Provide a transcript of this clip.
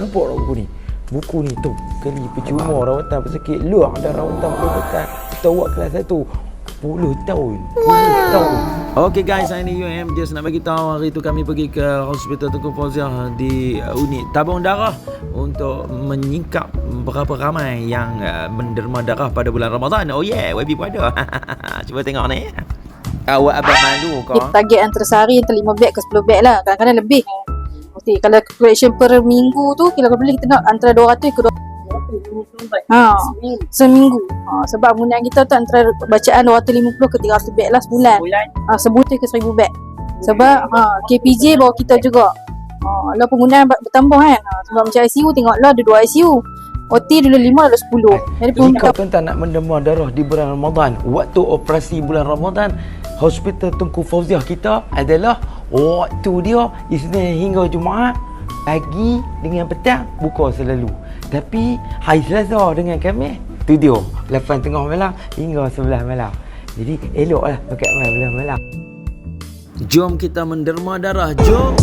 nampak tak buku ni? Buku ni tu kali percuma rawatan pesakit luar ada rawatan perubatan kita buat kelas satu 10 tahun 10 tahun Okey guys, hari ni UM just nak bagi tahu hari tu kami pergi ke Hospital Tengku Fauziah di uh, unit tabung darah untuk menyingkap berapa ramai yang uh, menderma darah pada bulan Ramadan. Oh yeah, YB pun ada. Cuba tengok ni. Awak abang malu kau. Kita target antara sehari antara 5 beg ke 10 beg lah. Kadang-kadang lebih. Mesti kalau collection per minggu tu kalau boleh kita nak antara 200 ke 200. Ha, seminggu. Ha, sebab penggunaan kita tu antara bacaan 250 ke 300 beg lah sebulan. Ha, sebutir ke 1000 beg. Sebab ha, KPJ bawa kita juga. Ha, lah penggunaan ber- bertambah kan. Ha, sebab macam ICU tengoklah ada 2 ICU. OT dulu 5 lalu 10. Jadi Jika penggunaan tuan-tuan nak mendemar darah di bulan Ramadan, waktu operasi bulan Ramadan, Hospital Tunku Fauziah kita adalah waktu dia Isnin hingga Jumaat pagi dengan petang buka selalu. Tapi hari Selasa dengan kami studio 8 tengah malam hingga 11 malam. Jadi eloklah pakai malam malam. Jom kita menderma darah. Jom.